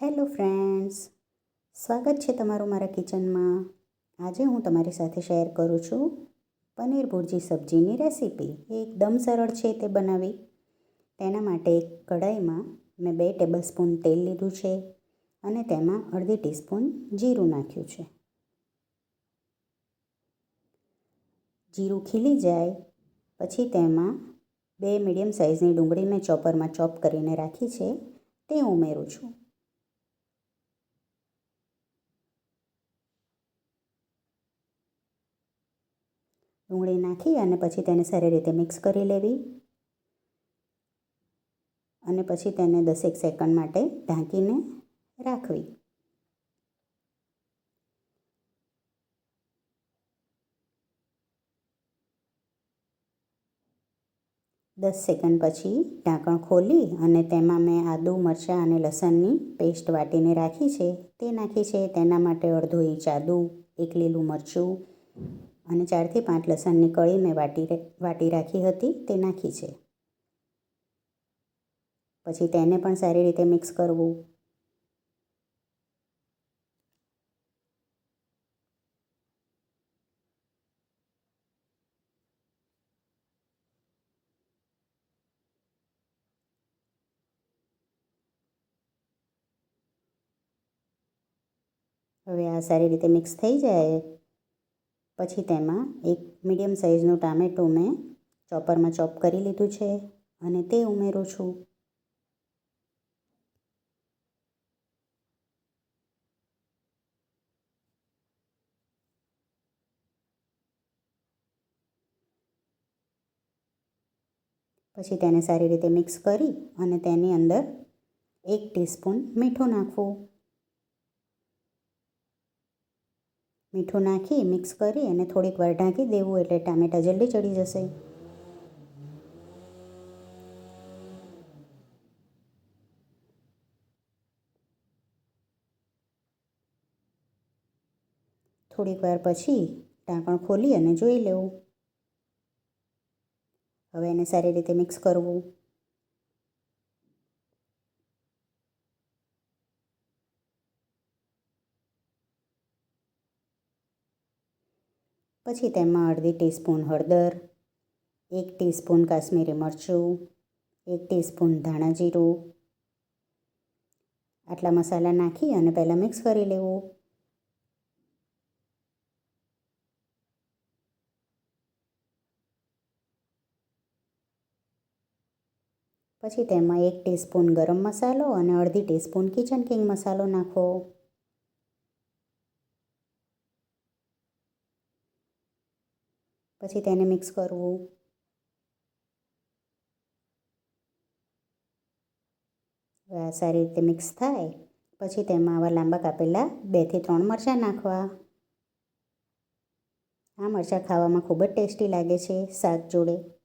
Hello friends, સ્વાગત છે તમારું મારા કિચનમાં. આજે હું તમારી સાથે શેર કરું છું પનીર ભુરજી સબ્જીની રેસીપી. એકદમ સરળ છે તે બનાવી. તેના માટે કઢાઈમાં મેં બે ટેબલ સ્પૂન તેલ લીધું છે અને તેમાં અડધી ટીસ્પૂન જીરું નાખ્યું છે. જીરું ખીલી જાય, પછી તેમાં બે મીડિયમ સાઇઝની ડુંગળી મેં ચોપરમાં ચોપ કરીને રાખી છે, તે ઉમેરું છું. ડુંગળી નાખી અને પછી તેને સારી રીતે મિક્સ કરી લેવી. અને પછી તેને દસેક સેકન્ડ માટે ઢાંકીને રાખવી. દસ સેકન્ડ પછી ઢાંકણ ખોલી અને તેમાં મેં આદું, મરચાં અને લસણની પેસ્ટ વાટીને રાખી છે. તે નાખી છે. તેના માટે અડધો ઇંચ આદું, એક લીલું મરચું અને ચારથી પાંચ લસણની કળી મેં વાટી વાટી રાખી હતી, તે નાખી છે. પછી તેને પણ સારી રીતે મિક્સ કરવું. હવે આ સારી રીતે મિક્સ થઈ જાય. પછી તેમાં એક મીડિયમ સાઇઝનું ટામેટું મેં ચોપરમાં ચોપ કરી લીધું છે અને તે ઉમેરું છું. પછી તેને સારી રીતે મિક્સ કરી અને તેની અંદર એક ટીસ્પૂન મીઠું નાખવું. મીઠું નાખી મિક્સ કરી અને થોડીક વાર ઢાંકી દેવું એટલે ટામેટાં જલ્દી ચડી જશે. થોડીક વાર પછી ઢાંકણ ખોલી અને જોઈ લેવું. હવે એને સારી રીતે મિક્સ કરવું. પછી તેમાં અડધી ટીસ્પૂન હળદર, એક ટીસ્પૂન કાશ્મીરી મરચું, એક ટીસ્પૂન ધાણા જીરું. આટલા મસાલા નાખી અને પહેલાં મિક્સ કરી લેવું. પછી તેમાં એક ટીસ્પૂન ગરમ મસાલો અને અડધી ટીસ્પૂન કિચન કિંગ મસાલો નાખો. પછી તેને મિક્સ કરવું. આ સારી રીતે મિક્સ થાય. પછી તેમાં આવા લાંબા કાપેલા બેથી ત્રણ મરચાં નાખવા. આ મરચાં ખાવામાં ખૂબ જ ટેસ્ટી લાગે છે, શાક જોડે.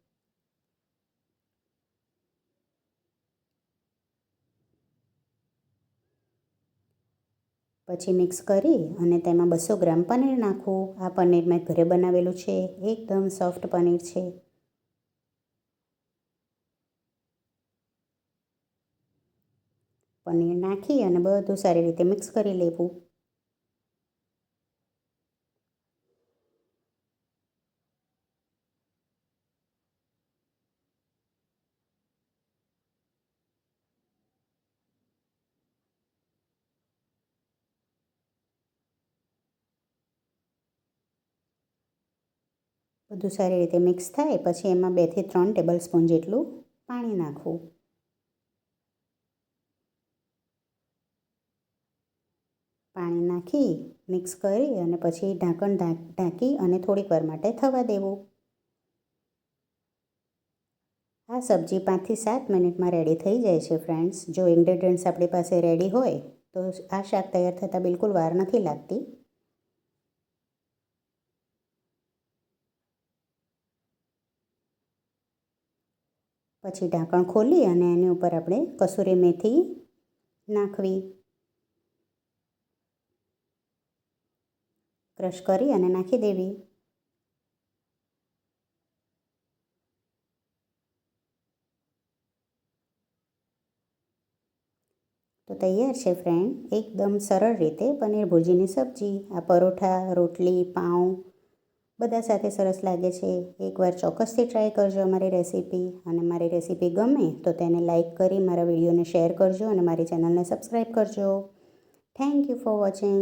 પછી મિક્સ કરી અને તેમાં બસો ગ્રામ પનીર નાખવું આ પનીર મેં ઘરે બનાવેલું છે. એકદમ સોફ્ટ પનીર છે. પનીર નાખી અને બધું સારી રીતે મિક્સ કરી લેવું. બધું સારી રીતે મિક્સ થાય, પછી એમાં બેથી ત્રણ ટેબલ સ્પૂન જેટલું પાણી નાખવું. પાણી નાખી, મિક્સ કરી અને પછી ઢાંકણ ઢાંકી અને થોડીક વાર માટે થવા દેવું. આ સબ્જી પાંચથી સાત મિનિટમાં રેડી થઈ જાય છે ફ્રેન્ડ્સ જો ઇન્ગ્રેડિયન્ટ્સ આપણી પાસે રેડી હોય, તો આ શાક તૈયાર થતાં બિલકુલ વાર નથી લાગતી. પછી ઢાંકણ ખોલી અને એની ઉપર આપણે કસૂરી મેથી નાખવી. ક્રશ કરી અને નાખી દેવી. તો તૈયાર છે ફ્રેન્ડ એકદમ સરળ રીતે પનીર ભુજીની સબ્જી. આ પરોઠા, રોટલી, પાઉં બધા સાથે સરસ લાગે છે. એકવાર ચોક્કસથી ટ્રાય કરજો અમારી રેસીપી અને મારી રેસીપી ગમે તો તેને લાઇક કરી મારા વિડીયોને શેર કરજો અને મારી ચેનલને સબસ્ક્રાઈબ કરજો. Thank you for watching